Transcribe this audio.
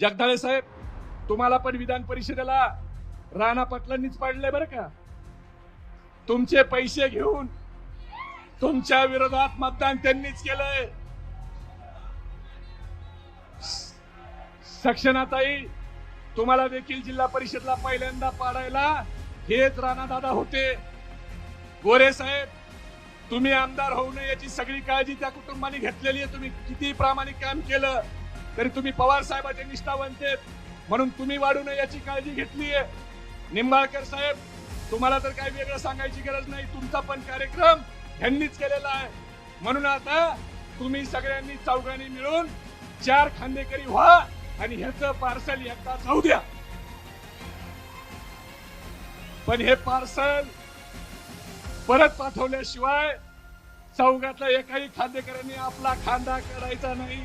जगदाळे साहेब तुम्हाला पण विधान परिषदेला राणा पाटलांनीच पाडलंय बरं का? तुमचे पैसे घेऊन तुमच्या विरोधात मतदान त्यांनीच केलंय. सक्षणाताई तुम्हाला देखील जिल्हा परिषदला पहिल्यांदा पाडायला हेच राणा दादा होते. गोरे साहेब तुम्ही आमदार होऊ नये याची सगळी काळजी त्या कुटुंबाने घेतलेली आहे. तुम्ही किती प्रामाणिक काम केलं तरी तुम्ही पवार साहेबांचे निष्ठावंत आहेत. म्हणून तुम्ही वाढू नये याची काळजी घेतली आहे. निंबाळकर साहेब तुम्हाला तर काही वेगळं सांगायची गरज नाही. तुमचा पण कार्यक्रम ह्यांनीच केलेला आहे. म्हणून आता तुम्ही सगळ्यांनी चौघांनी मिळून चार खांदेकरी व्हा आणि ह्याचं पार्सल एकदा जाऊ द्या. पण हे पार्सल परत पाठवल्याशिवाय चौघातल्या एकाही खांदेकरांनी आपला खांदा करायचा नाही.